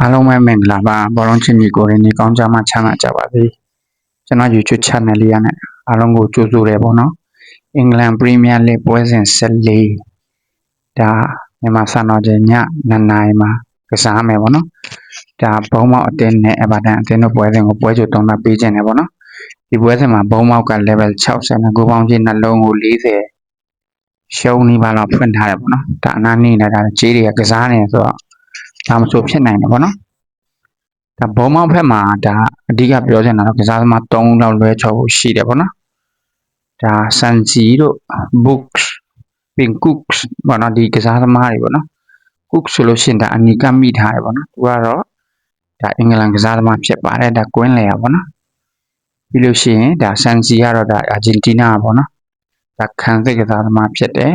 အားလုံးပဲမင်္ဂလာပါဘောလုံးချင်းကြီးကိုရင်းနေကောင်းကြမှာချမ်းသာကြပါစေကျွန်တော် YouTube channel လေးရနဲ့အားလုံးကိုကြိုဆိုတယ်ပေါ့နော်အင်္ဂလန်ပရီးမီးယားလိပွဲစဉ်14ဒါမြန်မာစံတော်ချိန်ည9နာရီမှာကစားမယ်ပေါ့နော်ဒါဘုံမောက်အတင်းနဲ့အဗာတန်အတင်းတို့ပွဲစဉ်ကိုပွဲကြိုတုံးတာပေးခြင်းတယ်ပေါ့နော်ဒီပွဲစဉ်မှာဘုံမောက်က level 60နဲ့ကိုပေါင်းချင်းနှလုံးကို40ရှုံးနေပါတော့ဖွင့်ထားတယ်ပေါ့နော်ဒါအနားနေနေတာကြေးတွေကကစားနေဆိုတော့ ဒါမဆိုဖြစ်နိုင်တယ်ပေါ့နော်ဒါဘုံမောက်ဖက်မှာဒါအဓိကပြောချင်တာတော့ကစားသမား3လောက်လွဲချော်ဖို့ရှိတယ်ပေါ့နော်ဒါဆန်စီတို့ books ပင် cooks ပေါ့နော်ဒီကစားသမားတွေပေါ့နော် cooks ဆိုလို့ရှိရင်ဒါအနီကမိထားတယ်ပေါ့နော်သူကတော့ဒါအင်္ဂလန်ကစားသမားဖြစ်ပါတယ်ဒါကွင်းလေရပေါ့နော်ပြီးလို့ရှိရင်ဒါဆန်စီကတော့ဒါအာဂျင်တီးနားပေါ့နော်ဒါခံစစ်ကစားသမားဖြစ်တယ်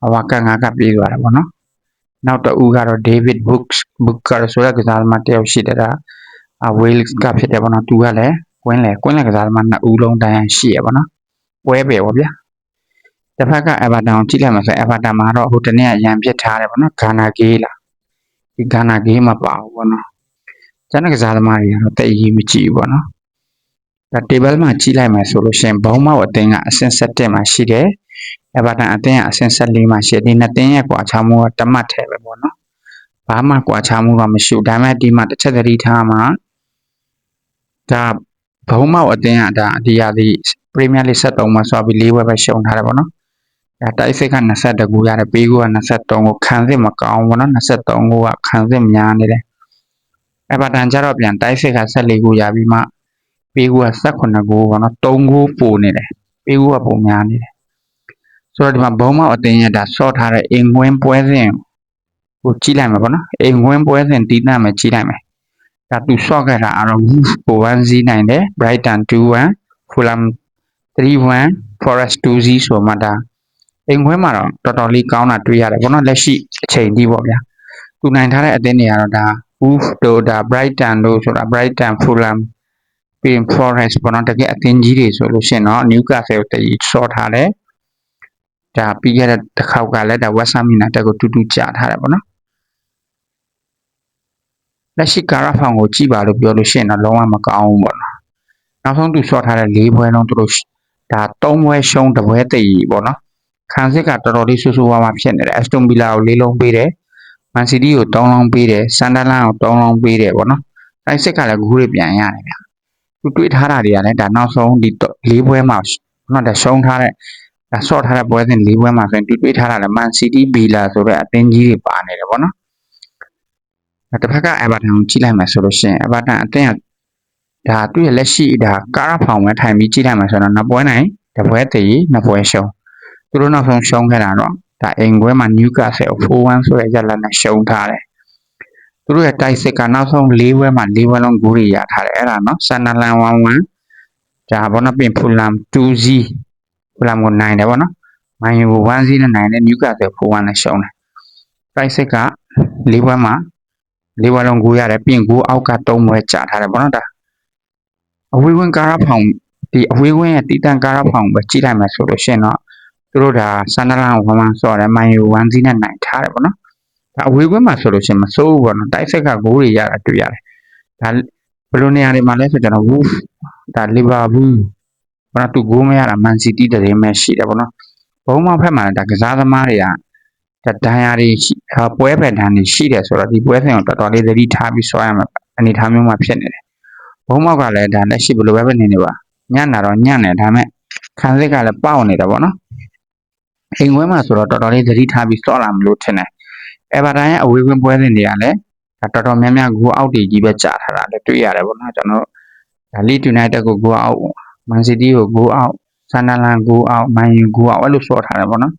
ဟဝကငါကပြေးသွားတယ်ပေါ့နော် နောက်တစ်ဦးကတော့ David Books Book ကတော့ဆိုတဲ့ကစားသမားတယောက်ရှိတယ်ဒါအဝေးကဖြစ်တယ်ပေါ့နော်သူကလည်းကွင်းလေကွင်းလေကစားသမားနှစ်ဦးလုံးတန်းရှိရပေါ့နော်ပွဲပဲပေါ့ဗျာတစ်ဖက်က Everton ကိုကြည့်လိုက်မှဆို Everton မှာတော့ဟိုတနေ့ကရန်ပစ်ထားတယ်ပေါ့နော်ဂါနာဂေးလားဒီဂါနာဂေးမှာပါဘူးပေါ့နော်ကျန်တဲ့ကစားသမားတွေကတော့တိတ်ရေးမကြည့်ဘူးပေါ့နော် ဒါ table မှာကြည့်လိုက်မှဆိုလို့ရှိရင်ဘုံမောက်အသင်းကအဆင့်7မှာရှိတယ် Everton အသင်းကအဆင့်14မှာရှိတယ်ဒီနှစ်သင်းရဲ့ကွာခြားမှုကတမတ်ထဲပဲပေါ့နော်ဘာမှကွာခြားမှုတော့မရှိဘူးဒါပေမဲ့ဒီမှာတစ်ချက်သတိထားမှာဒါဘုံမောက်အသင်းကဒါဒီရာဒီပရီးမီးယားလိ73မှာဆိုပြီး၄ဘွဲပဲရှုံးထားတယ်ပေါ့နော်ဒါတိုက်စစ်က22ကူရတယ်ပေးကူက23ကိုခံစစ်မကောင်းဘူးနော်23ကိုကခံစစ်များနေတယ်အဘတန်ကြတော့ပြန်တိုက်စစ်က14ကူရပြီးမှ ပေးကူက18ကူပေါ့နော်3ကူပိုနေတယ်ပေးကူကပုံများနေတယ်ဆိုတော့ဒီမှာဘုံမောက်အတင်းရတာဆော့ထားတဲ့အိမ်ဝင်းပွဲစဉ်ကိုကြည့်လိုက်မှာပေါ့နော်အိမ်ဝင်းပွဲစဉ်တီးနှံ့မယ်ကြည့်လိုက်မယ်ဒါသူဆော့ခဲ့တာအတော့ Wolf ကို1စီးနိုင်တယ် Brighton 2-1 Fulham 3-1 Forest 2-0ဆိုမှဒါအိမ်ခွဲမှာတော့တော်တော်လေးကောင်းတာတွေ့ရတယ်ဘောနော်လက်ရှိအချိန်ကြီးပေါ့ဗျာသူနိုင်ထားတဲ့အသင်းတွေကတော့ဒါ Wolf တို့ဒါ Brighton တို့ဆိုတာ Brighton Fulham ပြီးရင် Forest ဘောနော်တကယ်အသင်းကြီးတွေဆိုလို့ရှိရင်တော့ Newcastle တည်ဆော့ထားတယ်ဒါပြီးခဲ့တဲ့တစ်ခေါက်ကလည်းဒါ West Ham United ကိုတူတူကြာထားတယ်ပေါ့နော်လက်ရှိကာရာဖောင်ကိုကြည့်ပါလို့ပြောလို့ရှိရင်တော့လုံးဝမကောင်းဘူးပေါ့နော်နောက်ဆုံးသူဆော့ထားတဲ့၄ဘွဲလုံးသူတို့ဒါ၃ဘွဲရှုံးတစ်ဘွဲတည်ပေါ့နော်ခံစစ်ကတော်တော်လေးဆူဆူဝါးဝါဖြစ်နေတယ်အက်စတွန်ဗီလာကို၄လုံးပေးတယ်မန်စီးတီးကို၃လုံးပေးတယ်ဆန်ဒါလန်ကို၃လုံးပေးတယ်ပေါ့နော်တိုက်စစ်ကလည်းဂူးတွေပြန်ရတယ်ဗျ သူတွေးထားတာတွေကလည်းဒါနောက်ဆုံးဒီ၄ဘွဲမှာနော်ဒါရှုံးထားတဲ့ဒါဆော့ထားတဲ့ပွဲစဉ်၄ပွဲမှာဆိုရင်သူတွေးထားတာလည်းမန်စီးတီးဗီလာဆိုတဲ့အသင်းကြီးတွေပါနေတယ်ပေါ့နော်တစ်ဖက်က Everton ကိုကြည့်လိုက်မှဆိုလို့ရှိရင် Everton အသင်းကဒါသူ့ရဲ့လက်ရှိဒါကာရာဖောင်ပဲထိုင်ပြီးကြည့်လိုက်မှဆိုတော့နှစ်ပွဲနိုင်တစ်ပွဲတည်နှစ်ပွဲရှုံးသူတို့နောက်ဆုံးရှုံးခဲ့တာတော့ဒါအိမ်ခွဲမှာ Newcastle 4-1ဆိုတဲ့ရလဒ်နဲ့ရှုံးထားတယ် သူတို့ရဲ့ တိုက်စစ်ကနောက်ဆုံး၄ပွဲမှာ၄ပွဲလုံးဂိုးတွေရထားတယ်အဲ့ဒါနော်ဆန်နလန်1-1ဒါဘောနပင်ဖူလမ်2-0ဖူလမ်ကိုနိုင်တယ်ဗောနော်မန်ယူကို1-0နဲ့နိုင်တယ် Newcastle 4-1နဲ့ရှုံးတယ်တိုက်စစ်က၄ပွဲမှာ၄ပွဲလုံးဂိုးရတယ်ပြင်ဂိုးအောက်က၃ပွဲကြာထားတယ်ဗောနော်ဒါအဝေးဝင်ကာရာဖောင်ဒီအဝေးဝင်ရဲ့တီတန်ကာရာဖောင်ပဲကြည့်လိုက်မယ်ဆိုလို့ရှိရင်တော့သူတို့ဒါဆန်ဒလန်ကိုဝမ်းဆော့တယ်မန်ယူ1 0နဲ့နိုင်ထားတယ်ပေါ့နော် ဒါအဝေးကွင်းမှာဆိုလို့ရှိရင်မစိုးဘူးပေါ့နော်တိုက်ဆက်ကဂိုးတွေရတာတွေ့ရတယ်ဒါဘယ်လိုနေရာတွေမှာလဲဆိုကျွန်တော် Wolf ဒါလီဗာပူးဘာသူဂိုးမရတာမန်စီးတီးတည်းပဲရှိတယ်ပေါ့နော်ဘုံမောက်ဖက်မှာဒါကစားသမားတွေကဒါဒဏ်ရာတွေပွဲပယ်ဒဏ်တွေရှိတယ်ဆိုတော့ဒီပွဲစဉ်ကိုတော်တော်လေးသတိထားပြီးဆွဲရမှာအနေထားမျိုးမှာဖြစ်နေတယ်ဘုံမောက်ကလည်းဒါလက်ရှိဘယ်လိုပဲနေနေပါညံ့တာတော့ညံ့တယ်ဒါပေမဲ့ခံစစ်ကလည်းပေါက်နေတာပေါ့နော်အိမ်ဝဲမှာဆိုတော့တော်တော်လေးသတိထားပြီးစော့လာမလို့ထင်တယ်။ အဲဗာတန်ရဲ့အဝေးကွင်းပွဲစဉ်တွေကလည်းတော်တော်များများဂိုးအောက်တွေကြီးပဲကြာထားတာလည်းတွေ့ရတယ်ပေါ့နော်ကျွန်တော်ဒါလီယူနိုက်တက်ကိုဂိုးအောက်မန်စီးတီးကိုဂိုးအောက်ဆန်ဒါလန်ဂိုးအောက်မန်ယူဂိုးအောက်အဲ့လိုစော့ထားတယ်ပေါ့နော်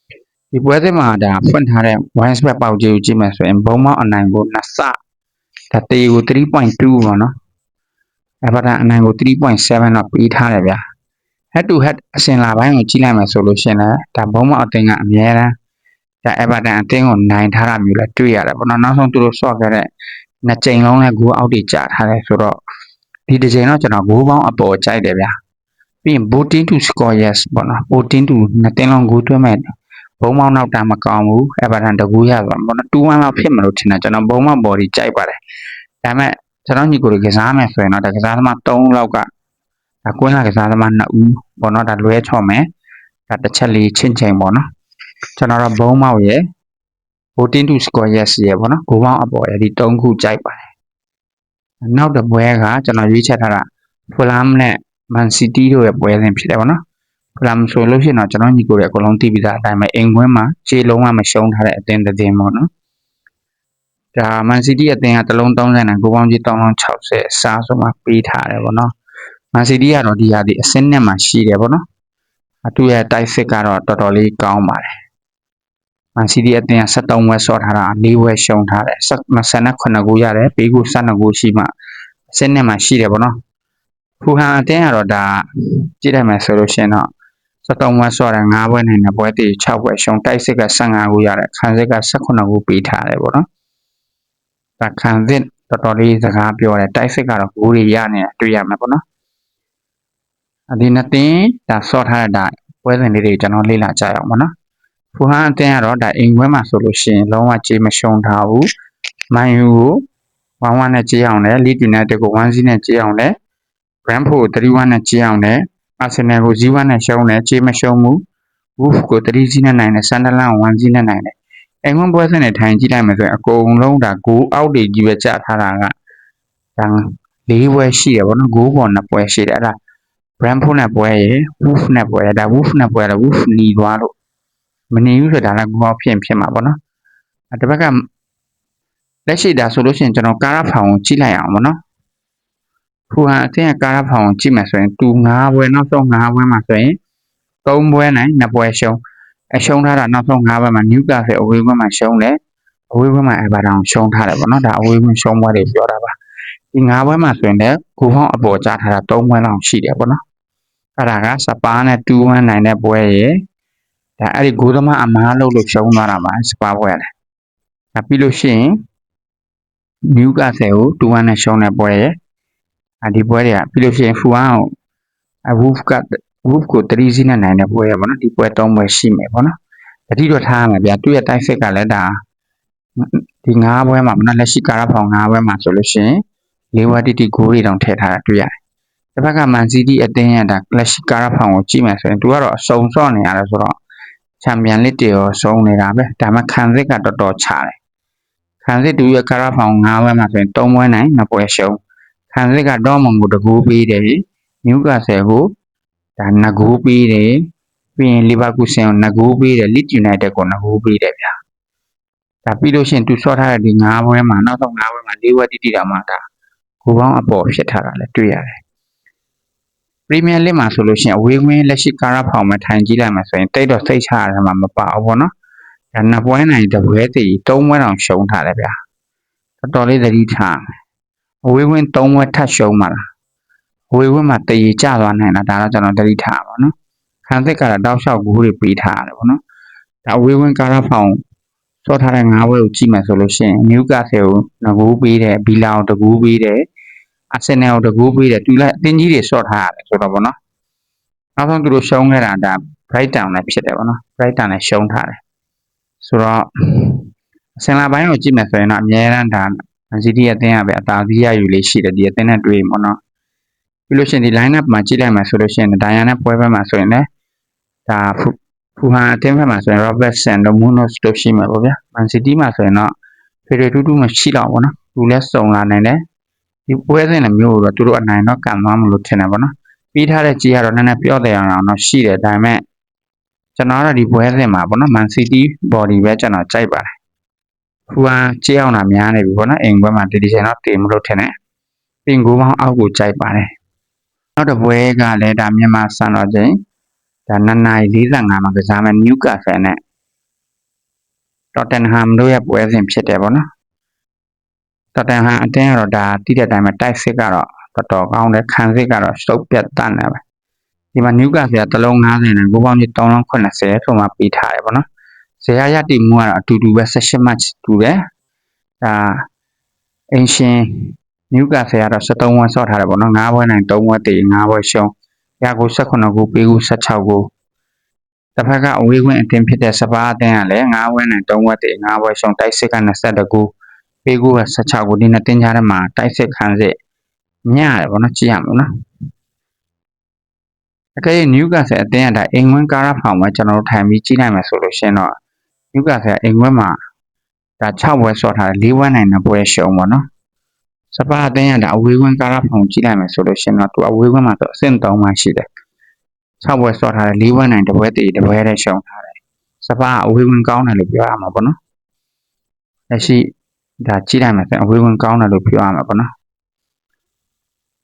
။ဒီပွဲစဉ်မှာဒါဖွင့်ထားတဲ့ one spot ပေါက်ကြီးကိုကြည့်မယ်ဆိုရင်ဘုံမောက်အနိုင်ကိုနှစ်ဆဒါတေကို3.2ပေါ့နော်။အဲဗာတန်အနိုင်ကို3.7တော့ပေးထားတယ်ဗျာ head to head အစင်လာပိုင်းကိုကြည့်လိုက်မယ်ဆိုလို့ရှိရင်လည်းဒါဘုံမအသင်းကအများတန်း ဒါ Everton အသင်းကိုနိုင်ထားတာမျိုးလည်းတွေ့ရတယ်ပေါ့နော်နောက်ဆုံးသူတို့ဆော့ခဲ့တဲ့နှစ်ကြိမ်လုံးလည်းဂိုးအောက်တွေကြာထားတယ်ဆိုတော့ဒီတစ်ကြိမ်တော့ကျွန်တော်ဂိုးပေါင်းအပေါ်ကြိုက်တယ်ဗျာပြီးရင် voting to score yes ပေါ့နော် voting to နှစ်တင်းလုံးဂိုးသွင်းမဲ့ဘုံမောင်းနောက်တာမကောင်းဘူးအဲဗာတန်တကူရပါဘောနော်2-1လောက်ဖြစ်မလို့ထင်တယ်ကျွန်တော်ဘုံမောင်း body ကြိုက်ပါတယ်ဒါပေမဲ့ကျွန်တော်ညီကိုတွေကစားမယ်ဆိုရင်တော့ဒါကစားသမား3လောက်ကဒါကွင်းလာကစားသမား2ဦးဘောနော်ဒါလွဲချော်မယ်ဒါတစ်ချက်လေးချင်းချင်းပေါ့နော် ကျွန်တော်တော့ဘုံမောင်းရဲ့14 to score yes ရဲ့ပေါ့နော်ကိုပေါင်းအပေါ်ရဲ့ဒီ3ခုကြိုက်ပါတယ်နောက်တစ်ပွဲကကျွန်တော်ရွေးချက်ထားတာဖူလမ်နဲ့မန်စီးတီးတို့ရဲ့ပွဲစဉ်ဖြစ်တယ်ပေါ့နော်ဖူလမ်ဆိုလို့ရှိရင်တော့ကျွန်တော်ညီကိုတွေအကုန်လုံးသိပြီးသားအတိုင်းပဲအင်ကွင်းမှာခြေလုံးဝမရှုံးထားတဲ့အသင်းတစ်သင်းပေါ့နော်ဒါမန်စီးတီးအသင်းကတလုံး30နဲ့ကိုပေါင်းကြီး360စားဆိုမှပေးထားတယ်ပေါ့နော်မန်စီးတီးကတော့ဒီဟာဒီအစင်းနဲ့မှရှိတယ်ပေါ့နော်အတူရဲ့တိုက်စစ်ကတော့တော်တော်လေးကောင်းပါတယ် မန်စီးတီးအသင်းက73ဝက်ဆော့ထားတာ4ဝက်ရှုံးထားတယ်29ဂိုးရတယ်ပေးကို12ဂိုးရှိမှအစင်းနဲ့မှရှိတယ်ပေါ့နော်ဖူဟန်အသင်းကတော့ဒါကြည့်လိုက်မယ်ဆိုလို့ရှိရင်တော့73ဝက်ဆော့တယ်5ဘွဲနိုင်တဲ့ပွဲတည်6ဘွဲရှုံးတိုက်စစ်က15ဂိုးရတယ်ခံစစ်က18ဂိုးပေးထားတယ်ပေါ့နော်ဒါခံစစ်တော်တော်လေးစကားပြောတယ်တိုက်စစ်ကတော့ဂိုးတွေရနေတာတွေ့ရမှာပေါ့နော်အဒီနှစ်တင်းဒါဆော့ထားတဲ့ဒါပွဲစဉ်လေးတွေကျွန်တော်လေ့လာကြရအောင်ပေါ့နော် ဖူဟန်အသင်းကတော့ဒါအိမ်ခွဲမှာဆိုလို့ရှိရင်လုံးဝကြေးမရှုံးထားဘူးမန်ယူကို1-1နဲ့ကြေးအောင်တယ်လီဒ်ယူနိုက်တက်ကို1-0နဲ့ကြေးအောင်တယ်ဘရန်ဖို့3-1နဲ့ကြေးအောင်တယ်အာဆင်နယ်ကို0-1နဲ့ရှုံးတယ်ကြေးမရှုံးဘူးဝူဖ်ကို3-0နဲ့နိုင်တယ်ဆန်ဒလန်ကို1-0နဲ့နိုင်တယ်အိမ်ခွဲပွဲစဉ်နဲ့ထိုင်ကြည့်လိုက်မယ်ဆိုရင်အကုန်လုံးဒါဂိုးအောက်တွေကြီးပဲကြာထားတာကဒါ၄ပွဲရှိတယ်ဗောနော်ဂိုးပေါ်2ပွဲရှိတယ်အဲ့ဒါ Brentford နဲ့ပွဲရယ် Wolf နဲ့ပွဲရယ်ဒါ Wolf နဲ့ပွဲရယ် Wolf หนีသွားလို့ မနေဘူးဆိုတာလည်းကိုယ်ဖြစ်ဖြစ်မှာပေါ့နော်အဲတစ်ဘက်ကလက်ရှိဒါဆိုလို့ရှိရင်ကျွန်တော်ကားရဖောင်ကိုကြည့်လိုက်အောင်ပေါ့နော်ဖူဟန်အသင်းကကားရဖောင်ကိုကြည့်မယ်ဆိုရင်တူ9ပွဲနောက်ဆုံး9ပွဲမှာဆိုရင်3ပွဲနိုင်2ပွဲရှုံးအရှုံးထားတာနောက်ဆုံး9ပွဲမှာနျူကာဆယ်အဝေးပွဲမှာရှုံးတယ်အဝေးပွဲမှာအဲဘာတောင်ရှုံးထားတယ်ပေါ့နော်ဒါအဝေးပွဲရှုံးပွဲတွေပြောတာပါဒီ9ပွဲမှာဆိုရင်လည်းကိုဖောင်းအပေါ်ကြားထားတာ3ပွဲလောက်ရှိတယ်ပေါ့နော်အဲ့ဒါကစပါးနဲ့2-1နိုင်တဲ့ပွဲရယ် ဒါအဲ့ဒီဂိုးသမားအမားလို့လို့ရှုံးသွားတာပါစပါးပွဲရတယ်ဒါပြီးလို့ရှိရင်နျူကာဆယ်ကို2-1နဲ့ရှုံးတဲ့ပွဲရယ်အဒီပွဲတွေကပြီးလို့ရှိရင်ဖူဟန်ကိုအဝူဖ်ကဝူဖ်ကို3-0နဲ့နိုင်တဲ့ပွဲရယ်ပေါ့နော်ဒီပွဲ3ပွဲရှိမယ်ပေါ့နော်တတိတော့ထားရမယ်ဗျာသူ့ရဲ့တိုက်စစ်ကလည်းဒါဒီ9ပွဲမှာမနော်လက်ရှိကာရဖောင်9ပွဲမှာဆိုလို့ရှိရင်လေးဝါတီတီဂိုးတွေတောင်ထည့်ထားတာတွေ့ရတယ်။တစ်ဖက်ကမန်စီးတီးအသင်းရတာလက်ရှိကာရဖောင်ကိုကြည့်မယ်ဆိုရင်သူကတော့အစုံစော့နေရတယ်ဆိုတော့ ချန်ပီယံလစ်တွေရောစုံနေတာပဲဒါမှခံစစ်ကတော်တော်ချတယ်။ခံစစ်တူရဲ့ကာရဖောင်9ပွဲမှာဆိုရင်3ပွဲနိုင်2ပွဲရှုံးခံစစ်ကဒေါ်မွန်ကိုတကူပေးတယ်နျူကာဆယ်ကိုဒါ2ဂိုးပေးတယ်ပြီးရင်လီဗာပူးဆန်ကို2ဂိုးပေးတယ်လစ်ယူနိုက်တက်ကို2ဂိုးပေးတယ်ဗျာဒါပြီးလို့ရှိရင်သူဆော့ထားတဲ့ဒီ9ပွဲမှာနောက်ဆုံး9ပွဲမှာ၄ပွဲတိတိတောင်မှဒါကိုပေါင်းအပေါ်ဖြစ်ထားတာလည်းတွေ့ရတယ် ပရီးမီးယားလိမှာဆိုလို့ရှိရင်အဝေးကွင်းလက်ရှိကာရာဖောင်မှာထိုင်ကြည့်လိုက်မှဆိုရင်တိတ်တော့စိတ်ချရတယ်မှာမပါဘူးပေါ့နော်ဒါနှစ်ပွဲနိုင်တပွဲတည်၃ပွဲတောင်ရှုံးထားတယ်ဗျာတော်တော်လေးသတိထားအဝေးကွင်း၃ပွဲထပ်ရှုံးပါလားအဝေးကွင်းမှာတည်ကြသွားနိုင်တာဒါတော့ကျွန်တော်သတိထားပါနော်ခံသစ်ကတော့တောက်လျှောက်ဂိုးတွေပေးထားရတယ်ပေါ့နော်ဒါအဝေးကွင်းကာရာဖောင်စောထားတဲ့၅ဘွဲကိုကြည့်မယ်ဆိုလို့ရှိရင်နျူကာဆယ်ကိုငကူပေးတယ်ဘီလာကိုတကူပေးတယ် အာဆင်နယ်ကိုတကူပေးတယ်တူလိုက်အတင်းကြီးတွေစော့ထားရတယ်ဆိုတော့ဗောနော်နောက်ဆုံးသူတို့ရှုံးခဲ့တာဒါ Brighton လည်းဖြစ်တယ်ဗောနော် Brighton လည်းရှုံးထားတယ်ဆိုတော့အစင်လာပိုင်းကိုကြည့်မယ်ဆိုရင်တော့အများရန်ဒါမန်စီးတီးအသင်းကပဲအသာစီးရယူလေးရှိတယ်ဒီအသင်းနဲ့တွေ့ရင်ဗောနော်ပြီးလို့ရှိရင်ဒီ line up မှာကြည့်လိုက်မယ်ဆိုလို့ရှိရင်ဒါရန်နဲ့ပွဲဘက်မှာဆိုရင်လည်းဒါဖူဟန်အသင်းဘက်မှာဆိုရင် Robertson တို့ Munoz တို့ရှိမှာပေါ့ဗျာ။ Man City မှာဆိုရင်တော့ဖေရီတူတူမရှိတော့ဘူးနော်။သူလည်းစုံလာနိုင်တယ်။ ဒီပွဲစဉ်လိုမျိုးတော့သူတို့အနိုင်တော့ကန်သွားမလို့ထင်တယ်ပေါ့နော်။ပြီးထားတဲ့ကြီးကတော့နည်းနည်းပြော့တယ်အောင်တော့ရှိတယ်ဒါပေမဲ့ကျွန်တော်ကတော့ဒီပွဲစဉ်မှာပေါ့နော် Man City body ပဲကျွန်တော်ကြိုက်ပါတယ်။ဖူဟန်ကြေးအောင်တာများနေပြီပေါ့နော်။အိမ်ပွဲမှာဒီဒီချိန်တော့တင်မလို့ထင်တယ်။ပင်ကိုပေါင်းအောက်ကိုကြိုက်ပါတယ်။နောက်တစ်ပွဲကလည်းဒါမြန်မာစံတော်ချိန်ဒါ2နာရီ45မှာကစားမယ်နျူကာဆယ်နဲ့တော့တန်ဟမ်တို့ရဲ့ပွဲစဉ်ဖြစ်တယ်ပေါ့နော် တော့တန်ဟမ်အတင်းကတော့ဒါတိတဲ့အတိုင်းပဲတိုက်စစ်ကတော့တော်တော်ကောင်းတယ်ခံစစ်ကတော့စုပ်ပြတ်တတ်နေပဲဒီမှာနျူကာဆယ်ကတလုံး90နဲ့ကိုပေါင်းကြီး380ဆိုမှပေးထားတယ်ပေါ့နော်ဇေယရတိမူကတော့အတူတူပဲ16 match တူတယ်ဒါအင်ရှင်နျူကာဆယ်ကတော့73ဝန်းဆော့ထားတယ်ပေါ့နော်9ဘွဲနိုင်3ဘွဲတည်9ဘွဲရှုံးရကို18ကိုပေးကို16ကိုတစ်ဖက်ကအဝေးကွင်းအသင်းဖြစ်တဲ့စပါးအသင်းကလည်း9ဝဲနဲ့3ဝဲတည်9ဝဲရှုံတိုက်စစ်က22ကူ ပေးကူက16ကူဒီနှစ်တင်းကြားထဲမှာတိုက်စစ်ခံစစ်ညရတယ်ဗောနော်ကြည့်ရမှာနော်အကယ်၍နျူကာဆယ်အသင်းကဒါအင်္ဂွန်းကာရာဖောင်မှာကျွန်တော်တို့ထိုင်ပြီးကြည့်နိုင်မယ်ဆိုလို့ရှရင်တော့နျူကာဆယ်အင်္ဂွန်းမှာဒါ6ဝဲဆော့ထားတယ်4ဝဲနိုင်တဲ့ပွဲရှုံဗောနော်စပါးအသင်းကဒါအဝေးကွင်းကာရာဖောင်ကြည့်လိုက်မယ်ဆိုလို့ရှရင်တော့သူအဝေးကွင်းမှာဆိုအဆင့်3မှရှိတယ်6ဝဲဆော့ထားတယ်4ဝဲနိုင်တဲ့ပွဲတည်တဲ့ပွဲတဲ့ရှုံထားတယ်စပါးအဝေးကွင်းကောင်းတယ်လို့ပြောရမှာဗောနော်လက်ရှိ ဒါကြည့်လိုက်မယ်ဆိုရင်အဝေးကွင်းကောင်းတယ်လို့ပြောရမှာဗောနော်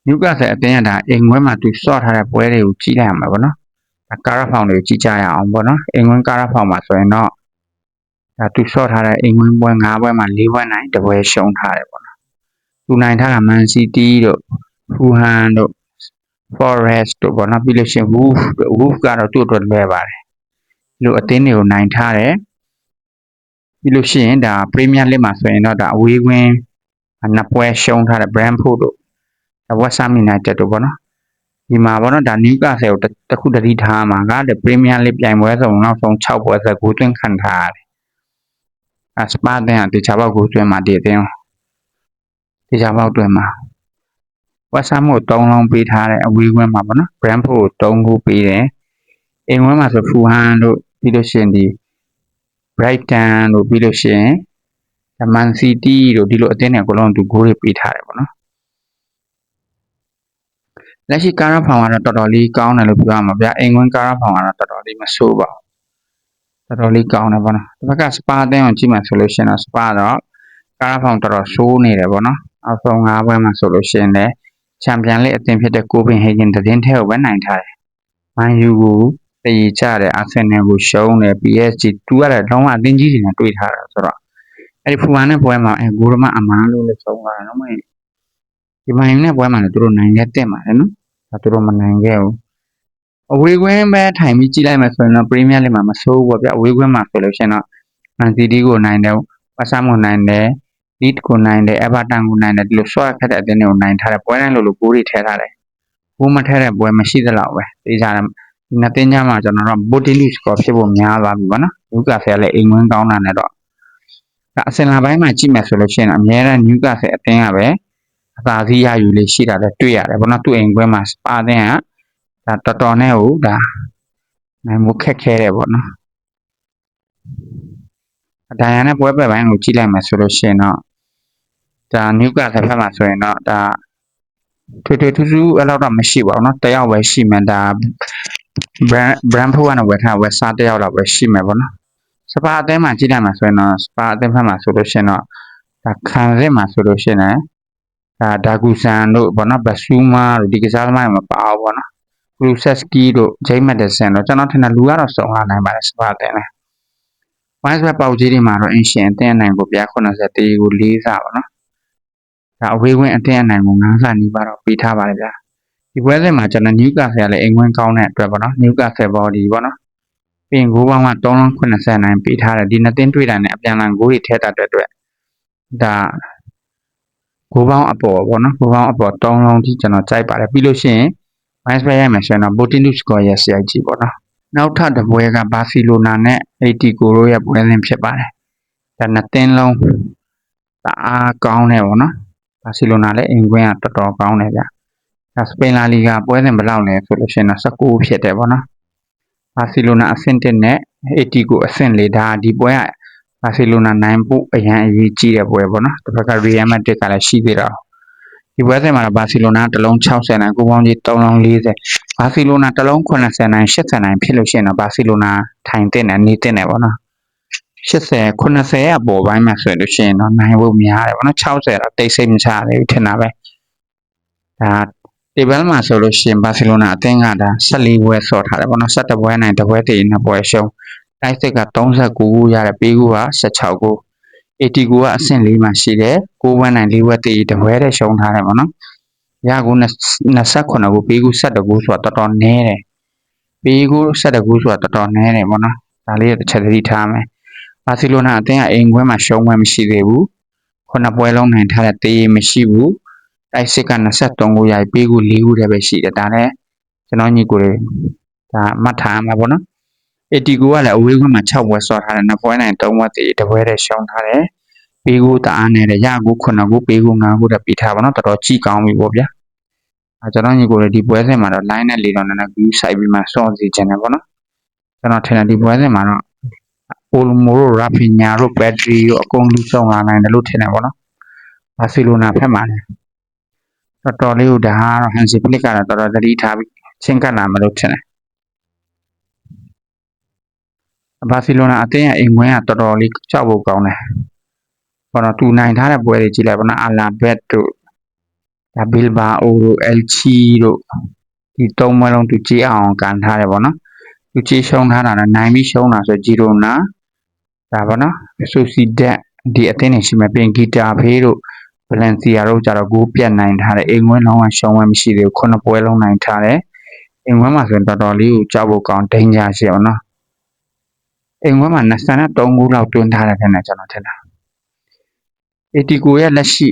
နျူကာဆယ်အတင်းကဒါအိမ်ခွဲမှာသူစော့ထားတဲ့ပွဲတွေကိုကြည့်လိုက်ရမှာပေါ့နော်ဒါကာရာဖောင်တွေကိုကြည့်ကြရအောင်ပေါ့နော်အိမ်ခွင်းကာရာဖောင်မှာဆိုရင်တော့ဒါသူစော့ထားတဲ့အိမ်ခွင်းပွဲ၅ပွဲမှာ၄ပွဲနိုင်တစ်ပွဲရှုံးထားတယ်ပေါ့နော်သူနိုင်ထားတာမန်စီးတီးတို့ဖူဟန်တို့ forest တို့ပေါ့နော်ပြီးလို့ရှိရင် wolf wolf ကတော့သူ့အတွက်လွယ်ပါတယ်ဒီလိုအသင်းတွေကိုနိုင်ထားတယ် ပြီးလို့ရှိရင်ဒါ Premier League မှာဆိုရင်တော့ဒါအဝေးကွင်းနှစ်ပွဲရှုံးထားတဲ့ Brentford တို့ West Ham United တို့ပေါ့နော်ဒီမှာပေါ့နော်ဒါ Newcastle ကိုတခုတတိထားမှာကတဲ့ Premier League ပြိုင်ပွဲဆုံးနောက်ဆုံး6ပွဲဆက်ကိုသွင်းခံထားရတယ်။အစပါတဲ့တေချာဘောက်ကိုသွင်းမှာတည်တဲ့တေချာဘောက်သွင်းမှာ West Ham ကို3လုံးပေးထားတဲ့အဝေးကွင်းမှာပေါ့နော် Brentford ကို3ခုပေးတယ်။အိမ်ကွင်းမှာဆို Fulham တို့ပြီးလို့ရှိရင်ဒီ Brighton တို့ပြီးလို့ရှိရင် Man City တို့ဒီလိုအသင်းတွေအကုန်လုံးသူဂိုးတွေပေးထားတယ်ပေါ့နော်လက်ရှိကာရဖောင်ကတော့တော်တော်လေးကောင်းတယ်လို့ပြောရမှာဗျအိမ်ဝင်ကာရဖောင်ကတော့တော်တော်လေးမဆိုးပါဘူးတော်တော်လေးကောင်းတယ်ဗောနော်ဒီဘက်ကစပါအသင်းကိုကြည့်မှဆိုလို့ရှိရင်တော့စပါတော့ကာရဖောင်တော်တော်ဆိုးနေတယ်ဗောနော်အောက်ဆုံး၅ပွဲမှာဆိုလို့ရှိရင်လည်းချန်ပီယံလိအသင်းဖြစ်တဲ့ကိုပင်ဟေဂင်တည်င်းထဲကိုပဲနိုင်ထားတယ်မန်ယူကို တည်ကြတယ်အာဆင်နယ်ကိုရှုံးတယ် PSG တူရတယ်လုံးဝအသင်းကြီးတွေနဲ့တွေ့ထားတာဆိုတော့အဲ့ဒီဖူဝါနဲ့ပွဲမှာအဲဂိုရမအမန်လို့လည်းဆုံးသွားတယ်နော်မင်းဒီမိုင်းနဲ့ပွဲမှာလည်းသူတို့နိုင်ခဲ့တက်ပါတယ်နော်ဒါသူတို့မနိုင်ခဲ့ဘူးအဝေးကွင်းပဲထိုင်ပြီးကြည့်လိုက်မှဆိုရင်တော့ပရီးမီးယားလိမှာမဆိုးဘူးပေါ့ဗျအဝေးကွင်းမှာဆိုလို့ရှိရင်တော့မန်စီးတီးကိုနိုင်တယ်ဝက်ဆမ်ကိုနိုင်တယ်လီဒ်ကိုနိုင်တယ်အဲဗာတန်ကိုနိုင်တယ်ဒီလိုဆွဲခက်တဲ့အတင်းတွေကိုနိုင်ထားတယ်ပွဲတိုင်းလိုလိုကိုးတွေထဲထားတယ်ကိုးမထဲတဲ့ပွဲမရှိသလောက်ပဲဒီကြတယ် ဒီနှစ်တင်းကြမှာကျွန်တော်တို့ဘိုတီလူစကောဖြစ်ဖို့များသွားပြီပေါ့နော်နျူကာဆယ်လည်းအိမ်ဝင်ကောင်းတာနဲ့တော့အစင်လာပိုင်းမှာကြည့်မယ်ဆိုလို့ရှိရင်အများအားနျူကာဆယ်အတင်းကပဲအသာစီးရယူလေးရှိတာလည်းတွေ့ရတယ်ဘောနော်သူ့အိမ်ခွဲမှာစပါတဲ့ကဒါတော်တော်နဲ့ဟိုဒါနိုင်မှုခက်ခဲတယ်ပေါ့နော်အဒိုင်ယာနဲ့ပွဲပဲပိုင်းကိုကြည့်လိုက်မယ်ဆိုလို့ရှိရင်တော့ဒါနျူကာဆယ်ဖက်မှာဆိုရင်တော့ဒါထွေထွေထူးထူးအဲ့လောက်တော့မရှိပါဘူးเนาะတယောက်ပဲရှိမှန်ဒါ brand brand ဖို့ကတော့ဝယ်ထားဝယ်စားတယောက်လောက်ပဲရှိမယ်ပေါ့နော်စပါအသင်းမှာကြည့်လိုက်မှာဆိုရင်တော့စပါအသင်းဖက်မှာဆိုလို့ရှိရင်တော့ဒါခံစစ်မှာဆိုလို့ရှိရင်ဒါဒါဂူဆန်တို့ဘောနော်ဘဆူမာတို့ဒီကစားသမားတွေမပါဘူးဘောနော်ကရူဆက်စကီတို့ဂျိမ်းမက်ဒဆန်တို့ကျွန်တော်ထင်တယ်လူကတော့စုံလာနိုင်ပါတယ်စပါတဲ့လေဝိုင်းစပေါက်ကြီးတွေမှာတော့အင်ရှင်အသင်းနိုင်ကိုပြ80တေးကို၄စားပါနော်ဒါအဝေးဝင်အသင်းနိုင်ကို9စားနီးပါတော့ပေးထားပါတယ်ဗျာ ဒီပွဲစဉ်မှာကျွန်တော်နျူကာဆယ်လည်းအိမ်ဝင်ကောင်းတဲ့အတွက်ပေါ့နော်နျူကာဆယ်ဘော်ဒီပေါ့နော်ပြင်ဂိုးပေါင်းက380နိုင်ပေးထားတယ်ဒီနှစ်သင်းတွေ့တာနဲ့အပြန်အလှန်ဂိုးတွေထည့်တတ်တဲ့အတွက်ဒါဂိုးပေါင်းအပေါ်ပေါ့နော်ဂိုးပေါင်းအပေါ်၃လုံးထိကျွန်တော်ကြိုက်ပါတယ်ပြီးလို့ရှိရင် minus ပဲရမယ်ဆိုရင်တော့ Botinus score ရဲ့ CIG ပေါ့နော်နောက်ထပ်တစ်ပွဲကဘာစီလိုနာနဲ့ Atletico တို့ရဲ့ပွဲစဉ်ဖြစ်ပါတယ်ဒါနှစ်သင်းလုံးတအားကောင်းတယ်ပေါ့နော်ဘာစီလိုနာလည်းအင်ကွင်းကတော်တော်ကောင်းတယ်ဗျ ဒါစပိန်လာလီဂါပွဲစဉ်ဘယ်လောက်လဲဆိုလို့ရှိရင်တော့19ဖြစ်တယ်ပေါ့နော်ဘာစီလိုနာအဆင့်1နဲ့ Atletico အဆင့်4ဒါဒီပွဲကဘာစီလိုနာနိုင်ဖို့အရန်အရေးကြီးတဲ့ပွဲပေါ့နော်တစ်ဖက်က Real Madrid ကလည်းရှိသေးတာဒီပွဲစဉ်မှာတော့ဘာစီလိုနာတစ်လုံး60နိုင်ကိုပေါင်းကြီး3လုံး40ဘာစီလိုနာတစ်လုံး80နိုင်80နိုင်ဖြစ်လို့ရှိရင်တော့ဘာစီလိုနာထိုင်တဲ့နဲ့နေတဲ့နဲ့ပေါ့နော်80 90အပေါ်ပိုင်းမှာဆိုလို့ရှိရင်တော့နိုင်ဖို့များတယ်ပေါ့နော်60တော့တိတ်ဆိတ်မချသေးဘူးထင်တာပဲဒါ ဒီဘက်မှာဆိုလို့ရှိရင်ဘာစီလိုနာအသင်းကဒါ14ပွဲဆော့ထားတယ်ပေါ့နော်17ပွဲနိုင်တစ်ပွဲတည်နှစ်ပွဲရှုံးတိုက်စစ်က39ခုရတယ်ပေးခုက16ခု80ခုကအဆင့်၄မှာရှိတယ်6ဝန်းနိုင်၄ဝက်တည်တပွဲတည်းရှုံးထားတယ်ပေါ့နော်ရခု29ခုပေးခု17ခုဆိုတာတော်တော်နည်းတယ်ပေးခု17ခုဆိုတာတော်တော်နည်းတယ်ပေါ့နော်ဒါလေးတစ်ချက်သတိထားမယ်ဘာစီလိုနာအသင်းကအိမ်ခွဲမှာရှုံးမှမရှိသေးဘူးခုနှစ်ပွဲလုံးနိုင်ထားတဲ့တေးမရှိဘူး တိုက်စစ်က23ခုရိုက်ပေးခု4ခုတည်းပဲရှိတယ်ဒါနဲ့ကျွန်တော်ညီကိုတွေဒါမှတ်ထားမှာပေါ့နော်89ကလည်းအဝေးခွင့်မှာ6ပွဲဆော့ထားတယ်နှစ်ပွဲနိုင်3ပွဲတည်တပွဲတည်းရှုံးထားတယ်ပေးကူတအားနဲ့ရကူ9ကူပေးကူ9ကူတည်းပြီးထားပါတော့တော်တော်ကြည့်ကောင်းပြီပေါ့ဗျာအဲကျွန်တော်ညီကိုလည်းဒီပွဲစဉ်မှာတော့ line နဲ့လေးတော့နည်းနည်း view ဆိုင်ပြီးမှစော့စီခြင်းတယ်ပေါ့နော်ကျွန်တော်ထင်တယ်ဒီပွဲစဉ်မှာတော့ Olmo တို့ Rafinha တို့ Battery တို့အကုန်လုံးစုံလာနိုင်တယ်လို့ထင်တယ်ပေါ့နော်ဘာစီလိုနာဖက်မှာလည်း တော်တော်လေးဟိုဒါကတော့ Hansi Flick ကတော့တော်တော်သတိထားပြီးချင်းကပ်လာမလို့ထင်တယ်ဘာစီလိုနာအသင်းရဲ့အိမ်ဝင်ကတော်တော်လေးကြောက်ဖို့ကောင်းတယ်ဘာလို့တူနိုင်ထားတဲ့ပွဲတွေကြည့်လိုက်ပါနော်အာလာဘက်တို့ဒါဘီလ်ဘာအိုတို့အယ်ချီတို့ဒီသုံးပွဲလုံးသူကြည့်အောင်ကန်ထားတယ်ပေါ့နော်သူကြည့်ရှုံးထားတာနဲ့နိုင်ပြီးရှုံးတာဆိုဂျီရိုနာဒါပေါ့နော်ဆိုစီဒက်ဒီအသင်းတွေရှိမှပြင်ဂီတာဖေးတို့ ဗလန်စီယာတို့ကြတော့ဂိုးပြတ်နိုင်ထားတယ်အိမ်ဝင်လုံးဝရှုံးဝဲမရှိသေးဘူးခုနှစ်ပွဲလုံးနိုင်ထားတယ်အိမ်ဝင်မှာဆိုရင်တော်တော်လေးကိုကြောက်ဖို့ကောင်းဒိန်ဂျာရှိအောင်နော်အိမ်ဝင်မှာ23ဂိုးလောက်တွင်းထားတယ်ခင်ဗျကျွန်တော်ထင်တာ89ရဲ့လက်ရှိ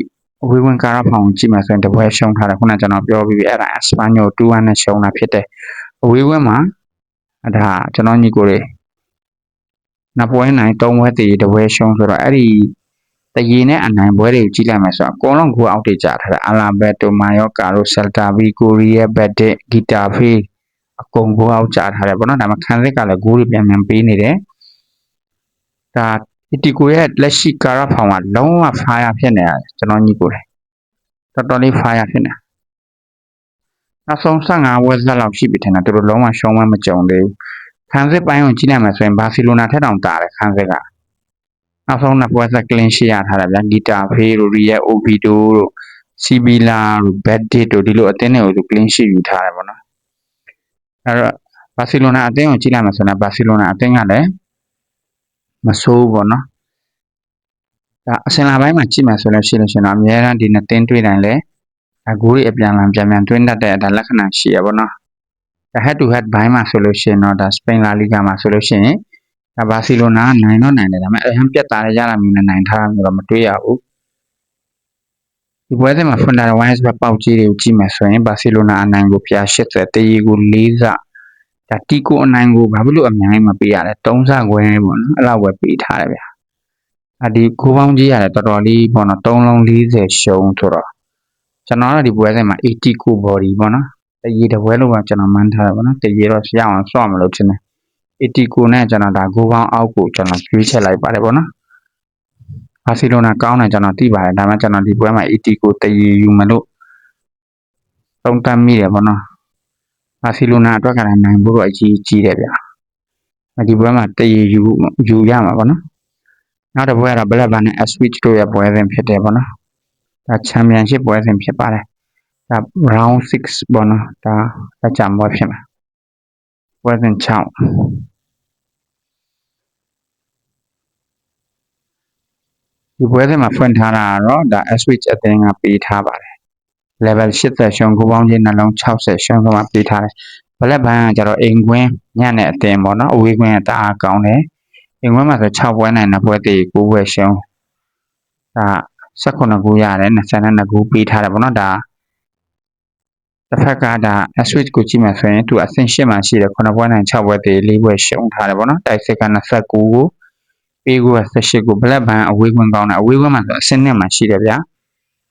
ဝေဝင်ကာရဖောင်ကြည့်မှဆိုရင်တပွဲရှုံးထားတယ်ခုနကျွန်တော်ပြောပြီးပြီအဲ့ဒါအစပန်ညို2-1နဲ့ရှုံးတာဖြစ်တယ်အဝေးဝင်မှာဒါကျွန်တော်ညီကိုတွေနှစ်ပွဲနိုင်သုံးပွဲတည်တပွဲရှုံးဆိုတော့အဲ့ဒီ တရေနဲ့အနိုင်ပွဲတွေကိုကြည့်လိုက်မယ်ဆိုတော့အကုန်လုံးကိုအောက်တေကြထားတယ်အာလာဘက်တိုမာယောကာရိုဆယ်တာဗီကိုရီးယားဘက်ဒစ်ဂီတာဖေးအကုန်ကိုအောက်ကြထားတယ်ပေါ့နော်ဒါမှခံစစ်ကလည်းဂိုးတွေပြန်ပြန်ပေးနေတယ်ဒါအီတီကိုရဲ့လက်ရှိကာရာဖောင်ကလုံးဝဖားရဖြစ်နေရတယ်ကျွန်တော်ညီကိုတယ်တော်တော်လေးဖားရဖြစ်နေနောက်ဆုံး15ဝက်ဆက်လောက်ရှိပြီထင်တယ်သူတို့လုံးဝရှုံးမမကြုံသေးဘူးခံစစ်ပိုင်းကိုကြည့်လိုက်မယ်ဆိုရင်ဘာစီလိုနာထက်တောင်တာတယ်ခံစစ်က နောက်ဆုံးနှစ်ပွဲဆက်ကလင်းရှိရထားတယ်ဗျာဂီတာဖေးတို့ရီယက်အိုဗီဒိုတို့စီဘီလာတို့ဘက်ဒစ်တို့ဒီလိုအသင်းတွေကိုသူကလင်းရှိယူထားတယ်ပေါ့နော်အဲ့တော့ဘာစီလိုနာအသင်းကိုကြည့်လိုက်မယ်ဆိုရင်ဘာစီလိုနာအသင်းကလည်းမဆိုးပေါ့နော်ဒါအစင်လာပိုင်းမှာကြည့်မှဆိုလို့ရှိလို့ရှင်တော့အများအားဒီနှစ်တင်းတွေ့တိုင်းလဲအကူရီအပြန်လန်ပြန်ပြန်တွင်းတတ်တဲ့ဒါလက္ခဏာရှိရပါတော့ဒါ head to head ဘိုင်းမှာဆိုလို့ရှိရင်တော့ဒါစပိန်လာလီဂါမှာဆိုလို့ရှိရင် ဒါဘာစီလိုနာနိုင်တော့နိုင်တယ်ဒါပေမဲ့အဟံပြတ်သားရရတာမျိုးနဲ့နိုင်ထားတာမျိုးတော့မတွေ့ရဘူးဒီပွဲစဉ်မှာ Funda Wines ဘက်ပေါက်ကြီးတွေကိုကြည့်မယ်ဆိုရင်ဘာစီလိုနာအနိုင်ကိုဖျား80တရီကို4စဒါတီကိုအနိုင်ကိုဘာဖြစ်လို့အများကြီးမပေးရလဲ3စခွဲပေါ့နော်အဲ့လောက်ပဲပေးထားတယ်ဗျာအဒီကိုပေါင်းကြီးရတယ်တော်တော်လေးပေါ့နော်3လုံး40ရှုံးဆိုတော့ကျွန်တော်ကဒီပွဲစဉ်မှာ80ကို body ပေါ့နော်တရေတပွဲလို့ပဲကျွန်တော်မှန်းထားတယ်ပေါ့နော်တရေတော့ရအောင်ဆော့မလို့ထင်တယ် 80ကိုနဲ့ကျွန်တော်ဒါကိုပေါင်းအောက်ကိုကျွန်တော်ရွေးချက်လိုက်ပါတယ်ပေါ့နော်ဘာစီလိုနာကောင်းတယ်ကျွန်တော်သိပါတယ်ဒါမှကျွန်တော်ဒီပွဲမှာ80ကိုတရေယူမလို့သုံးတတ်မိတယ်ပေါ့နော်ဘာစီလိုနာအတွက်ကလည်းနိုင်ဖို့တော့အကြီးကြီးတယ်ဗျာဒီပွဲမှာတရေယူယူရမှာပေါ့နော်နောက်တစ်ပွဲကတော့ Black Burn နဲ့ Switch တို့ရဲ့ပွဲစဉ်ဖြစ်တယ်ပေါ့နော်ဒါ Championship ပွဲစဉ်ဖြစ်ပါတယ်ဒါ round 6ပေါ့နော်ဒါလက်ချပွဲဖြစ်မှာပွဲစဉ်6 ဒီပွဲစဉ်မှာဖွင့်ထားတာကတော့ဒါ Switch အသင်းကပေးထားပါတယ် level 80ရှုံးကိုပေါင်းချင်းနှလုံး60ရှုံးကမှပေးထားတယ်ဘလက်ဘန်ကကျတော့အိမ်ကွင်းညံ့တဲ့အသင်းပေါ့နော်အဝေးကွင်းကတအားကောင်းတယ်အိမ်ကွင်းမှာဆို6ပွဲနိုင်2ပွဲတည်9ပွဲရှုံးဒါ18ခုရတယ်22ခုပေးထားတယ်ပေါ့နော်ဒါတစ်ဖက်ကဒါ switch ကိုကြည့်မှဆိုရင်သူအဆင့်8မှာရှိတယ်9ပွဲနိုင်6ပွဲတည်4ပွဲရှုံးထားတယ်ပေါ့နော်တိုက်စစ်က29ကို ပေးကို18ကိုဘလက်ဘန်အဝေးကွင်းကောင်းတယ်အဝေးကွင်းမှာဆိုအဆင့်1မှာရှိတယ်ဗျာ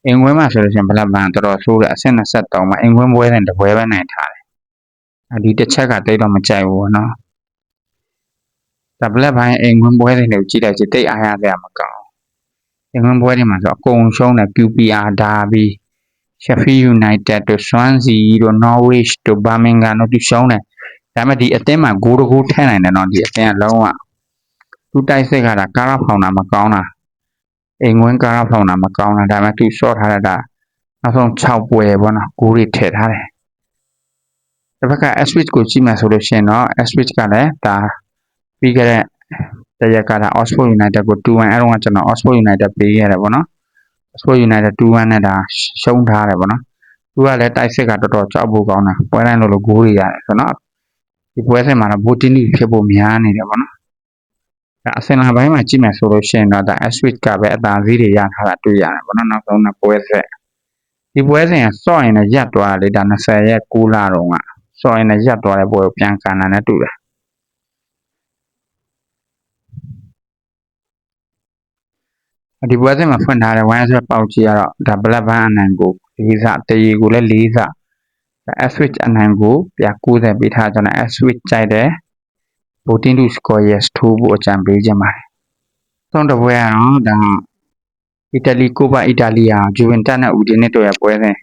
အင်ကွင်းမှာဆိုလို့ရှိရင်ဘလက်ဘန်တော်တော်ဆိုးတယ်အဆင့်23မှာအင်ကွင်းပွဲနဲ့တပွဲပဲနိုင်ထားတယ်ဒီတစ်ချက်ကတိတ်တော့မကြိုက်ဘူးနော်ဒါဘလက်ဘန်အင်ကွင်းပွဲတွေကိုကြည့်လိုက်ကြည့်တိတ်အားရစရာမကောင်းအင်ကွင်းပွဲတွေမှာဆိုအကုန်ရှုံးတယ် QPR ဒါဘီ Sheffield United တို့ Swansea တို့ Norwich တို့ Birmingham တို့သူရှုံးတယ်ဒါပေမဲ့ဒီအသင်းမှာဂိုးတကူထည့်နိုင်တယ်နော်ဒီအသင်းကလုံးဝ သူတိုက်စစ်ကတာကားဖောင်တာမကောင်းတာအိမ်ဝင်ကားဖောင်တာမကောင်းတာဒါပေမဲ့သူစော့ထားတာနောက်ဆုံး6ပွဲပေါ့နော်ဂိုးတွေထည့်ထားတယ်တစ်ဖက်က switch ကိုကြည့်မှဆိုလို့ရှိရင်တော့ switch ကလည်းဒါပြီးခဲ့တဲ့တရက်ကဒါ Oxford United ကို2-1အဲတော့ကျွန်တော် Oxford United ပေးရတယ်ပေါ့နော် Oxford United 2-1နဲ့ဒါရှုံးထားတယ်ပေါ့နော်သူကလည်းတိုက်စစ်ကတော်တော်ကြောက်ဖို့ကောင်းတာပွဲတိုင်းလို့လို့ဂိုးတွေရတယ်ဆိုတော့ဒီပွဲစဉ်မှာတော့ voting ဖြစ်ဖို့များနေတယ်ပေါ့နော်ဒါ အစင်လာပိုင်းမှာကြည့်မယ်ဆိုလို့ရှိရင်တော့ဒါ S-Week ကပဲအတန်စီးတွေရထားတာတွေ့ရတယ်ဗောနော်နောက်ဆုံးနှစ်ပွဲဆက်ဒီပွဲစဉ်ကစော့ရင်လည်းရပ်သွားတာလေဒါ20ရက်6လတုန်းကစော့ရင်လည်းရပ်သွားတဲ့ပွဲကိုပြန်ကန်တာနဲ့တူတယ်ဒီပွဲစဉ်မှာဖွင့်ထားတဲ့ wire ဆိုပေါက်ကြီးကတော့ဒါ black band အနိုင်ကို၄စတရီကိုလည်း၄စ S switch အနိုင်ကိုပြ90ပေးထားကျွန်တော် S switch ကြိုက်တယ် voting to score yes ထိုးဖို့အကြံပေးခြင်းပါတယ်ဆုံးတစ်ပွဲကတော့ဒါအီတလီကိုပါအီတလီယာဂျူဝင်တက်နဲ့ဦးဒီနစ်တို့ရဲ့ပွဲစဉ်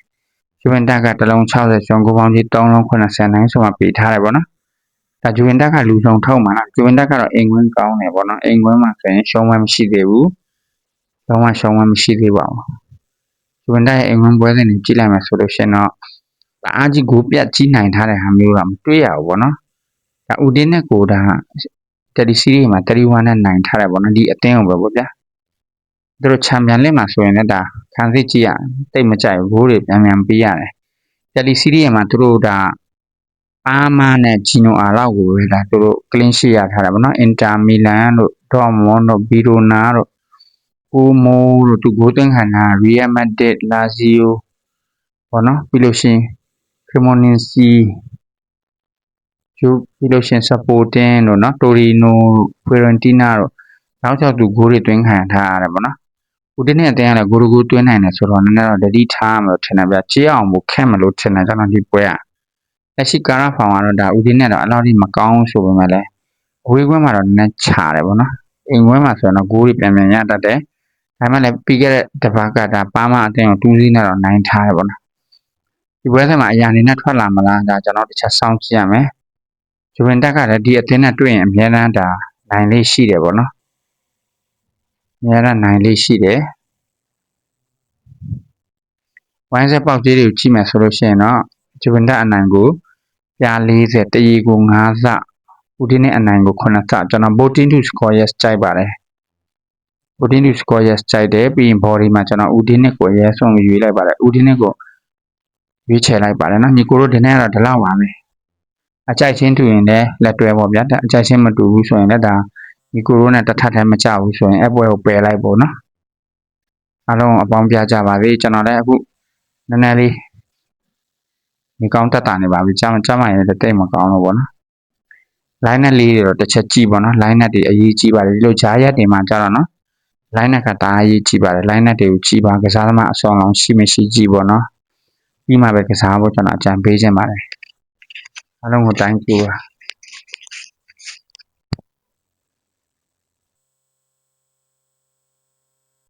ဂျူဝင်တက်ကတလုံး60ကျော်ကိုပေါင်းကြီး3လုံး80နိုင်ဆိုမှပေးထားတယ်ပေါ့နော်ဒါဂျူဝင်တက်ကလူဆုံးထောက်မှာလားဂျူဝင်တက်ကတော့အိမ်ဝင်းကောင်းတယ်ပေါ့နော်အိမ်ဝင်းမှာဆိုရင်ရှုံးဝဲမရှိသေးဘူးလုံးဝရှုံးဝမ်းမရှိသေးပါဘူး။ဂျူဝင်တက်ရဲ့အိမ်ဝင်ပွဲစဉ်တွေကြည့်လိုက်မှဆိုလို့ရှိရင်တော့အားကြီးကိုပြတ်ကြီးနိုင်ထားတဲ့ဟာမျိုးတော့မတွေ့ရဘူးပေါ့နော်။ ဒါဦးတင်းနဲ့ကိုဒါတယ်လီစီးရီးမှာ31နဲ့နိုင်ထားတယ်ပေါ့နော်ဒီအသင်းကိုပဲပေါ့ဗျာ။သူတို့ချန်ပီယံလစ်မှာဆိုရင်လည်းဒါခံစစ်ကြည့်ရတိတ်မကြိုက်ဘူးဂိုးတွေပြန်ပြန်ပေးရတယ်။တယ်လီစီးရီးမှာသူတို့ဒါအာမနဲ့ဂျီနိုအာလောက်ကိုပဲဒါသူတို့ကလင်းရှိရထားတယ်ပေါ့နော်။အင်တာမီလန်တို့ဒေါ်မွန်တို့ဘီရိုနာတို့ကိုမိုးတို့သူကိုသိန်းခန္ဓာ Real Madrid Lazio ဘောနော်ပြီးလို့ရှိရင် Cremonese ကျိုးပြီးလို့ရှိရင် Sporting တို့ နော် Torino Fiorentina တို့နောက်ကျောက်သူဂိုးတွေတွင်းခံထားရတယ်ပေါ့နော်ဦးတင်းနဲ့အတင်းကလည်းဂိုးတကူတွင်းနိုင်တယ်ဆိုတော့နည်းနည်းတော့တတိထားမလို့ထင်တယ်ဗျချေးအောင်မို့ခက်မလို့ထင်တယ်ကျွန်တော်ဒီပွဲอ่ะလက်ရှိကာရာဖောင်ကတော့ဒါဦးတင်းနဲ့တော့အလောက်ကြီးမကောင်းဆိုပေမဲ့လည်းအဝေးကွင်းမှာတော့နည်းနည်းခြားတယ်ပေါ့နော်အိမ်ကွင်းမှာဆိုရင်တော့ဂိုးတွေပြန်ပြန်ရတတ်တယ်ဒါမှလည်းပြီးခဲ့တဲ့တစ်ပတ်ကဒါပါမအတင်းကိုတူးစီးနဲ့တော့နိုင်ထားတယ်ပေါ့နော်ဒီပွဲစဉ်မှာအရာနေနဲ့ထွက်လာမလားဒါကျွန်တော်တစ်ချက်စောင့်ကြည့်ရမယ် ဂျူဝင်တက်ကလည်းဒီအတင်းနဲ့တွေ့ရင်အများအားဒါနိုင်လေးရှိတယ်ပေါ့နော်အများအားနိုင်လေးရှိတယ်ဝိုင်းဆက်ပေါက်သေးတွေကိုကြည့်မယ်ဆိုလို့ရှိရင်တော့ဂျူဝင်တက်အနိုင်ကိုပြ40တရီကို5စဦးတင်းနဲ့အနိုင်ကို9စကျွန်တော် voting to score yes ကြိုက်ပါတယ် Udin to score yes ကြိုက်တယ်ပြီးရင် body မှာကျွန်တော် Udin နဲ့ကို yes ဆုံးရွေးလိုက်ပါတယ် Udin နဲ့ကိုရွေးချယ်လိုက်ပါတယ်နော်ညီကိုတို့ဒီနေ့ကတော့ဒီလောက်ပါပဲ အကြိုက်ချင်းတူရင်လည်းလက်တွဲပေါ့ဗျာအကြိုက်ချင်းမတူဘူးဆိုရင်လည်းဒါညီကိုတို့နဲ့တစ်ထပ်တည်းမကြဘူးဆိုရင်အပွဲကိုပယ်လိုက်ပေါ့နော်အားလုံးအပေါင်းပြကြပါစေကျွန်တော်လည်းအခုနည်းနည်းလေးဒီကောင်းတက်တာနေပါပြီကြာမကြာမရင်လည်းတိတ်မကောင်းလို့ပေါ့နော် line net လေးတွေတော့တစ်ချက်ကြည့်ပေါ့နော် line net တွေအရေးကြီးပါတယ်ဒီလိုဂျားရက်တွေမှာကြာတော့နော် line net ကတအားရေးကြည့်ပါတယ် line net တွေကိုကြည့်ပါကစားသမားအစောင်းလောင်ရှိမရှိကြည့်ပေါ့နော်ပြီးမှပဲကစားဖို့ကျွန်တော်အကြံပေးခြင်းပါတယ် အားလုံးကို thank you ပါ